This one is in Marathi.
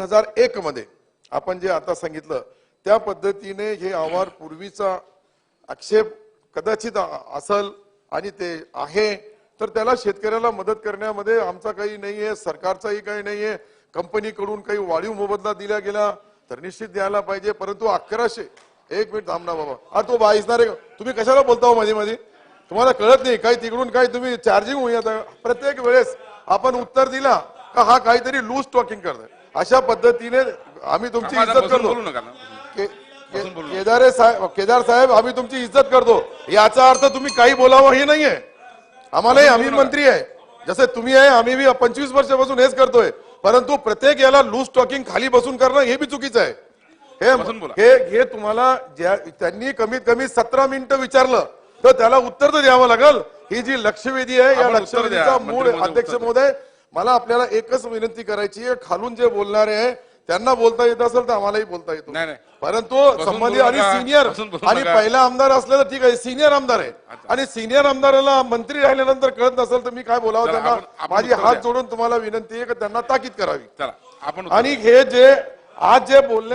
हजार एक मध्ये आपण जे आता सांगितलं त्या पद्धतीने हे आव्हान पूर्वीचा आक्षेप कदाचित असल आणि ते आहे तर त्याला शेतकऱ्याला मदत करण्यामध्ये आमचा काही नाहीये सरकारचाही काही नाहीये. कंपनीकडून काही वाढीव मोबदला दिला गेला तर निश्चित द्यायला पाहिजे. परंतु अकराशे एक मिनिट थांब ना बाबा. हा तो बाईसणार तुम्ही कशाला बोलता हो मध्ये मध्ये तुम्हाला कळत नाही काही तिकडून काही तुम्ही चार्जिंग होऊया प्रत्येक वेळेस आपण उत्तर दिला का हा काहीतरी लूज टॉकिंग करतोय. अशा पद्धतीने आम्ही तुमची इज्जत करतो. केदारे साहेब केदार साहेब आम्ही तुमची इज्जत करतो. याचा अर्थ तुम्ही काही बोलावं हे नाहीये. आम्हालाही आम्ही. मंत्री आहे. जसे तुम्ही आहे आम्ही बी पंचवीस वर्षापासून हेच करतोय. परंतु प्रत्येक याला लूज टॉकिंग खाली बसून करणं हे बी चुकीचं आहे. हे. हे हे तुम्हाला ज्या त्यांनी कमीत कमी सतरा मिनिटं विचारलं तर त्याला उत्तर तर द्यावं लागल. ही जी लक्षवेधी आहे या लक्षवेधीचा. मूळ अध्यक्ष महोदय मला आपल्याला एकच विनंती करायची आहे खालून जे बोलणारे आहे त्यांना बोलता येत असेल तर आम्हालाही बोलता येतो नाही, नाही. परंतु संबंधित आणि. सिनियर आणि. पहिला आमदार असलं तर ठीक आहे सिनियर आमदार आहे आणि सिनियर आमदाराला मंत्री राहिल्यानंतर कळत नसेल तर मी काय बोलावं त्यांना माझी हात. जोडून तुम्हाला विनंती आहे की त्यांना ताकीद करावी आणि हे जे आज जे बोलले